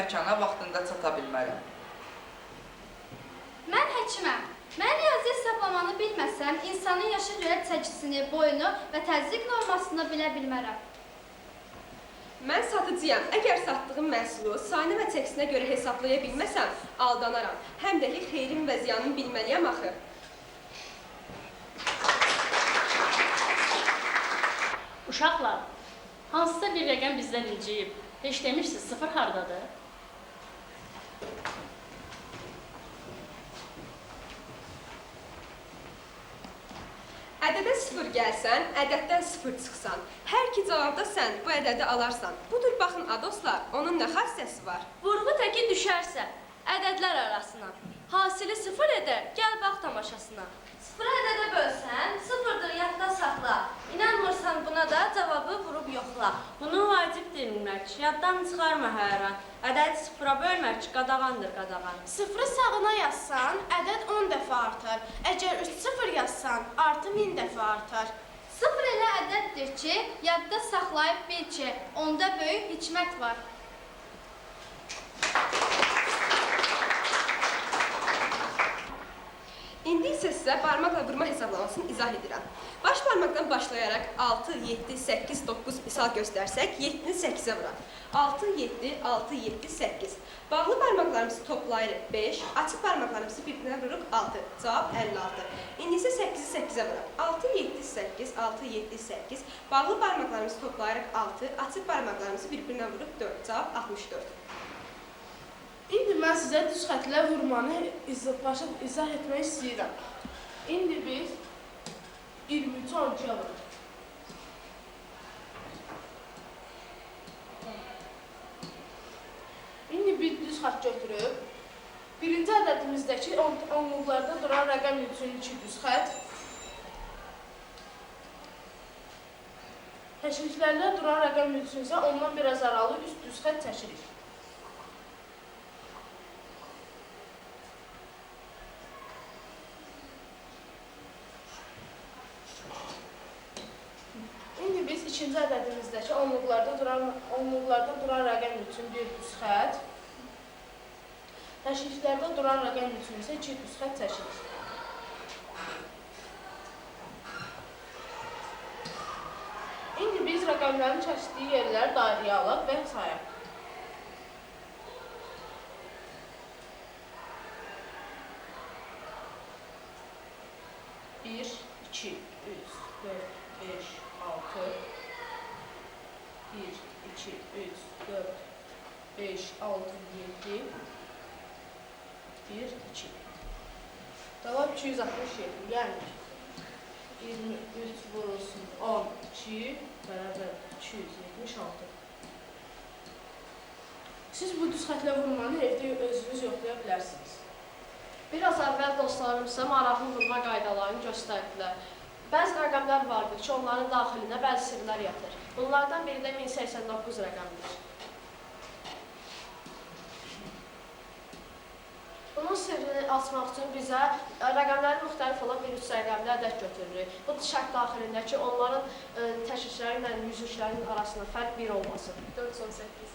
məkana vaxtında çata bilmərəm. Mən həkiməm. Mən riyazi hesablamanı bilməsəm, insanın yaşa görə çəkisini, boyunu və təzyiq normasını bilə bilmərəm. Mən satıcıyam. Əgər satdığım məhsulu sayına və çəkisinə görə hesablaya bilməsəm, aldanaram. Həm də ki, xeyrin və ziyanın bilməliyəm axı. Uşaqlar, hansısa bir rəqəm bizdən inciyib. Heç demişsiniz, sıfır hardadır? Ədədə sıfır gəlsən, ədəddən sıfır çıxsan. Hər iki cavabda sən bu ədədi alarsan. Budur baxın adoslar, onun nə xassəsi var? Vurğu təki düşərsə, ədədlər arasına. Hasili sıfır edər, gəl bax tamaşasına. Sıfır ədədə bölsən, sıfırdır yadda saxla. İnanmırsan buna yoxla. Bunu vacib bilmək, yaddan çıxarma hər an. Ədəd sıfıra bölmək qadağandır qadağan. Sıfırı sağına yazsan, ədəd 10 dəfə artar. Əgər 3 sıfır yazsan, artı 1000 dəfə artar. Sıfır elə ədəddir ki, yadda saxlayıb bil ki, onda böyük hikmət var. İndi isə sizə barmaqla vurma hesablamasını izah edirəm. Baş barmaqdan başlayaraq 6, 7, 8, 9 misal göstərsək, 7-ni 8-ə vuraq. 6, 7, 6, 7, 8. Bağlı barmaqlarımızı toplayırıq 5, açıq barmaqlarımızı bir-birinə vururuq 6. Cavab 56. İndi isə 8-i 8-ə vuraq. 6, 7, 8, 6, 7, 8. Bağlı barmaqlarımızı toplayırıq 6, açıq barmaqlarımızı bir-birinə vururuq 4. Cavab 64. İndi mən sizə düz xətlə vurmanı izah, izah etmək istəyirəm. İndi biz 23 12-yə vururuq. İndi bir düz xətt götürüb birinci ədədimizdəki on, onluqlarda duran rəqəm üçün iki düz xətt Təşriflərdə duran rəqəm üçün isə ondan biraz aralı üst düz xətt çəkirik. İndi biz ikinci ədədimizdəki onluqlarda duran onluqlarda duran rəqəm üçün bir düz xətt, təşriflərdə duran rəqəm üçün isə iki düz xətt çəkirik. İndi biz rəqəmlərin çəkildiyi yerləri dairəyə alaq və sayaq. Bir, iki, üç, dört, beş, altı. Bir, iki, üç, dört, beş, altı, yedi. Bir, iki. Cavab 267. Yəni 23 vurulsun 12 bərabər 276. Siz bu düz xətlə vurmanı evdə özünüz yoxlaya bilərsiniz. Biraz əvvəl dostlarımsa maraqlı vurma qaydalarını göstərdilər. Bəzi rəqəmlər vardır ki, onların daxilində bəzi sirlər yatır. Bunlardan biri də 1089 rəqəmidir. Bunun sirrini açmaq üçün bizə ə, rəqəmləri müxtəlif olan bir üç rəqəmli ədəd götürürük. Bu şərt daxilində ki, onların ə, təşkilləri ilə yüzüşlərin arasında fərq 1 olmasın. 418.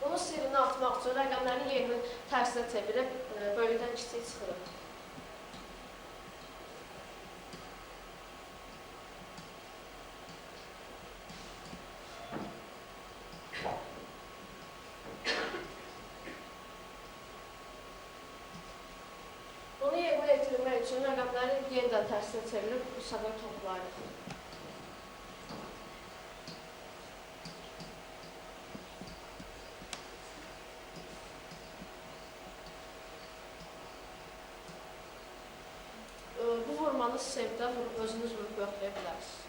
Bunun sirrini atmaq üçün rəqəmlərin yerini tərsinə çevirib ə, böyükdən kiçik çıxırıq. Bunu yerinə yetirmək üçün rəqəmləri yenidən tərsinə çevirib aşağı toplayırıq. Ə, Bu vurmanı siz evdə vurub özünüz vurub yoxlaya bilərsiniz.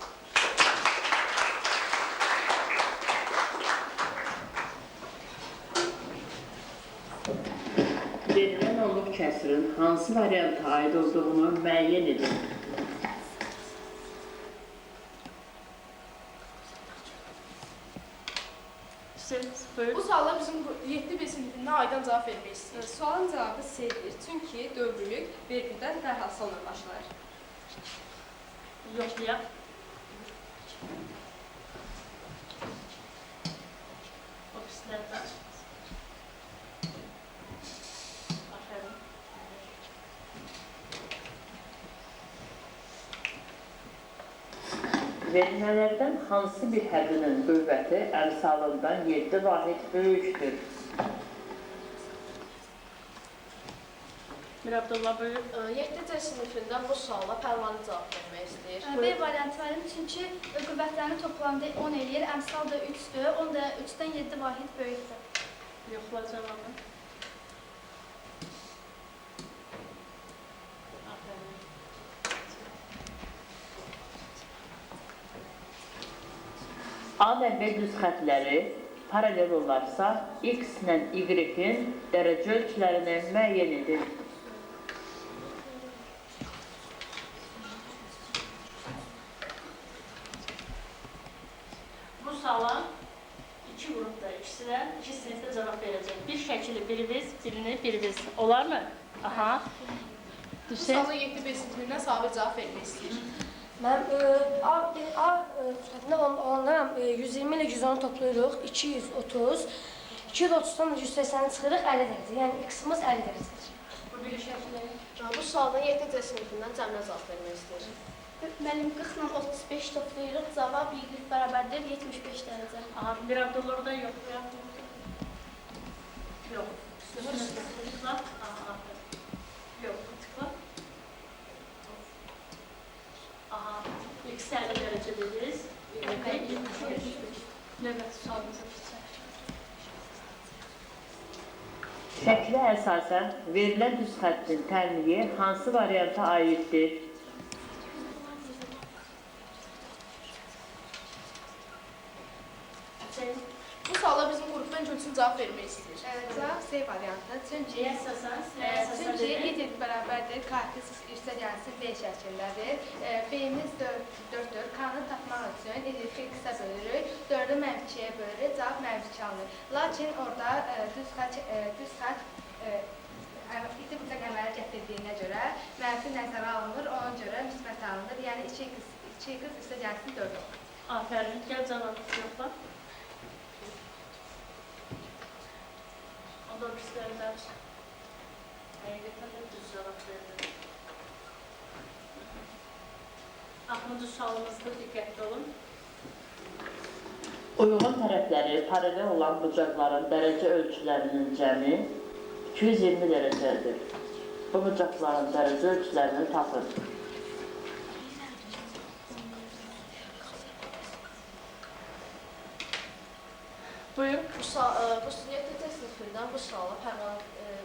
Verilən onluq kəsrin hansı varianta aid olduğunu müəyyən edin. Bu suala bizim 7 B sinifindən aydan cavab vermək istəyir. Sualın cavabı C-dir. Çünki dövrülük vergüldən dərhal sonra başlayır. Yoxlayaq. Verilmələrdən hansı bir həddinin qüvvəti əmsalından 7 vahid böyükdür? Mir Abdullah buyur. 7C sinifində bu suala Pərvanə cavab vermək istəyir. B variantı verim çünki qüvvətlərini toplamda 10 eləyir, əmsal da 3-dür, 10 da 3-dən 7 vahid böyükdür. Yoxla cavabı. A və B düz xətləri paralel olarsa, x ilə y-in dərəcə ölçülərini müəyyən edin. Bu suala iki qrupda, ikisi də iki sinifdə cavab verəcək. Bir şəkili biriniz, birini biriniz. Olar mı? Aha. Bu Düşün. suala 7B sinifindən Sabir cavab vermək istəyir. Mən A, A sürətində ə, 120 ilə 110-u toplayırıq, 230. 230-dan da 180-i çıxırıq 50 dərəcə. Yəni x-imiz 50 dərəcədir. Bu bir şəkildə. Bu sualdan 7C sinifindən Cəmilə cavab vermək istəyir. Müəllim 40 ilə 35 toplayırıq, cavab y bərabərdir 75 dərəcə. Aha, bir Abdullah da yox. Yox. Sıfır tıkla. Aha, aferin. Yox, tıkla. Aha, x 50 dərəcə dediniz. Növbəti sualımıza keçək. Şəklə əsasən verilən düz xəttin təmiri hansı varianta aiddir? Bu suala bizim qrupdan Gülsün cavab vermək istəyir. Cavab C variantı. Çünki Nəyə əsasən? Nəyə əsasən çünki dedin? y bərabərdir kartez üstəgəlsi B şəklindədir. B-imiz 4-dür. K-nı tapmaq üçün y-i qısa bölürük. 4-ü mənfiçiyə bölürük. Cavab mənfiçi alınır. Lakin orada düz e, düz e, İti bu əmələ gətirdiyinə görə mənfi nəzərə alınır, ona görə müsbət alınır. Yəni 2 qız 2 qız üstəgəlsi 4 olur. Aferin. Gel cevap yoxla. O da bizlərdə. Həqiqətən də düz cavab verdi. Axırıncı sualımızda diqqətli olun. Uyğun tərəfləri paralel olan bucaqların dərəcə ölçülərinin cəmi 220 dərəcədir. Bu bucaqların dərəcə ölçülərini tapın. Buyur. Bu sual, ə, bu 7C sinifindən bu suala Pərvanə ə,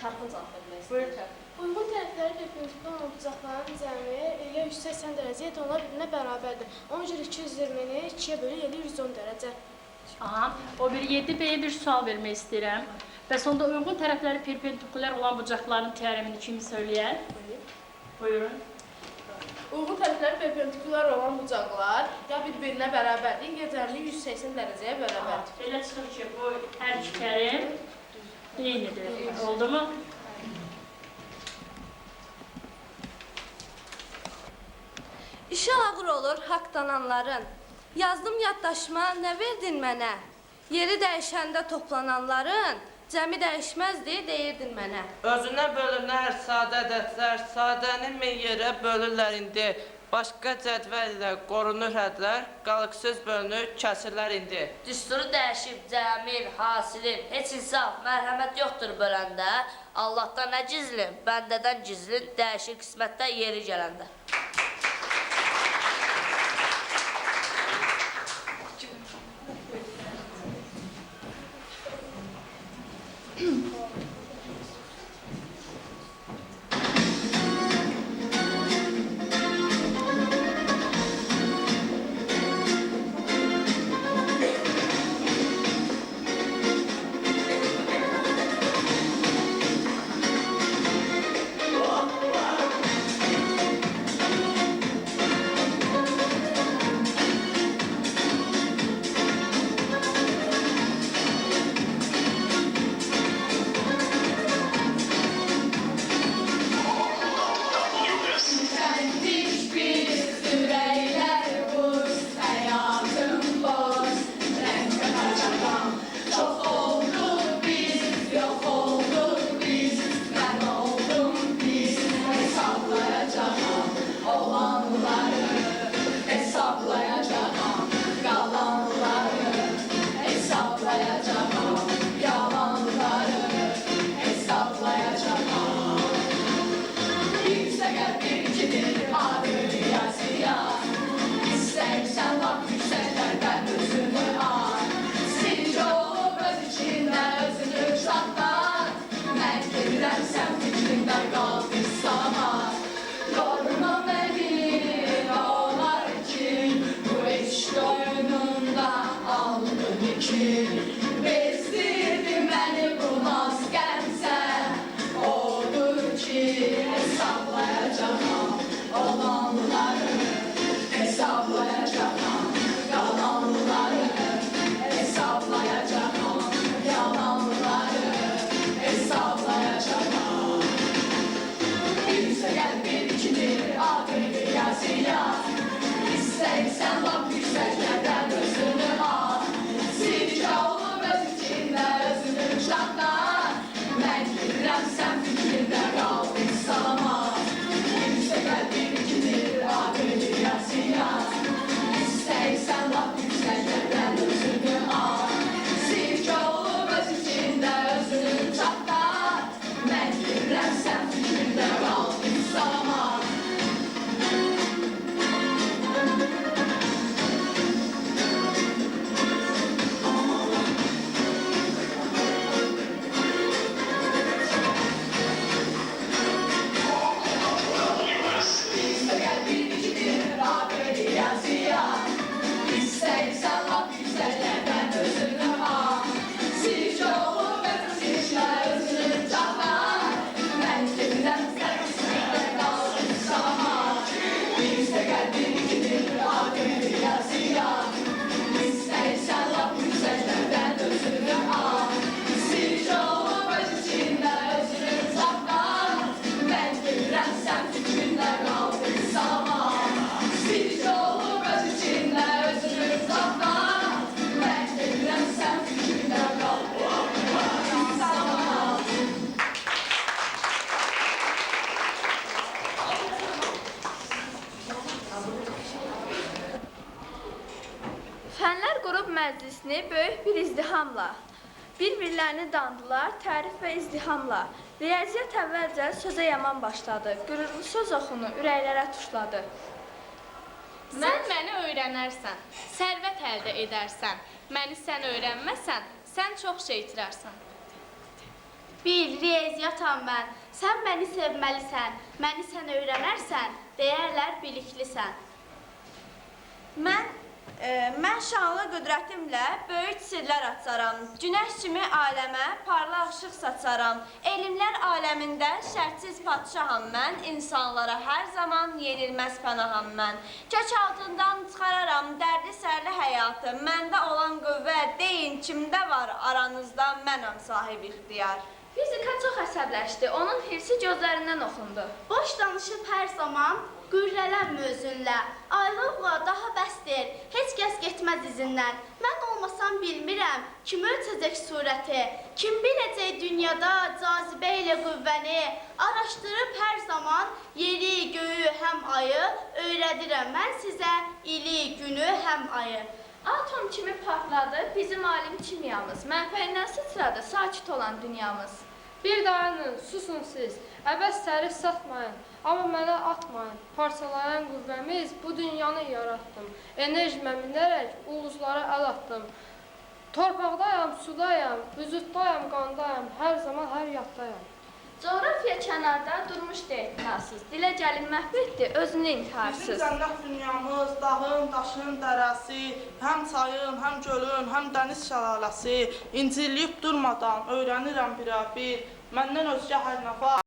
Tərxan cavab vermək istəyir. Buyur Tərxan. Uyğun tərəfləri perpendikular olan bucaqların cəmi ya 180 dərəcə ya da onlar bir-birinə bərabərdir. Ona görə 220-ni 2-yə bölü edir 110 dərəcə. Aha, o bir 7B-yə bir sual vermək istəyirəm. Bəs onda uyğun tərəfləri perpendikulyar olan bucaqların teoremini kim söyləyər? Buyurun. Uyğun tərəfləri perpendikular olan bucaqlar ya bir-birinə bərabərdir, ya cəmi 180 dərəcəyə bərabərdir. Elə çıxır ki, bu hər iki teorem eynidir. Oldu mu? İşə ağır olur haqlananların. Yazdım yaddaşıma, nə verdin mənə? Yeri dəyişəndə toplananların cəmi dəyişməzdi, deyirdin mənə. Özünə bölünər sadə ədədlər, sadəni min yerə bölürlər indi. Başqa cədvəl ilə qorunur hədlər, qalıqsız bölünür, kəsirlər indi. Düsturu dəyişib cəmin, hasilin, heç insaf, mərhəmət yoxdur böləndə. Allahdan nə gizlin, bəndədən gizlin, dəyişir qismətdə yeri gələndə. Bir-birlərini dandılar tərif və izdihamla. Riyaziyyat əvvəlcə sözə yaman başladı, qürurlu söz oxunu ürəklərə tuşladı. Sən məni öyrənərsən, sərvət əldə edərsən. Məni sən öyrənməsən, sən çox şey itirərsən. Bil, riyaziyyatım mən. Sən məni sevməlisən. Məni sən öyrənərsən, deyərlər biliklisən. Mən e, mən şanlı qüdrətimlə böyük sirlər açaram. Günəş kimi aləmə parlaq işıq saçaram. Elmlər aləmində şərtsiz padşaham mən. İnsanlara hər zaman yenilməz pənaham mən. Kök altından çıxararam dərdli sərli həyatı. Məndə olan qüvvə deyin kimdə var aranızda mənəm sahib ixtiyar. Fizika çox əsəbləşdi. Onun hirsi gözlərindən oxundu. Boş danışıb hər zaman daha bəsdir. Heç kəs getməz izindən. Mən olmasam bilmirəm kim ölçəcək surəti. Kim biləcək dünyada cazibə ilə qüvvəni. Araşdırıb hər zaman yeri, göyü, həm ayı öyrədirəm mən sizə ili, günü, həm ayı. Atom kimi partladı bizim alim kimyamız. Mənfəindən sıçradı sakit olan dünyamız. Bir dayanın, susun siz. Əbəs tərif satmayın, amma mənə atmayın. Parçalayan qüvvəmiz bu dünyanı yaratdım. Enerjimə minərək ulduzlara əl atdım. Torpaqdayam, sudayam, vücuddayam, qandayam, hər zaman hər yatdayam. Coğrafiya kənarda durmuşdu etinarsız. Dilə gəlin məhv etdi özünü Bizim intiharsız. cənnət dünyamız, dağın, daşın, dərəsi, həm çayın, həm gölün, həm dəniz şəlaləsi, incilliyib durmadan öyrənirəm birə-bir. Məndən özgə hər nə var.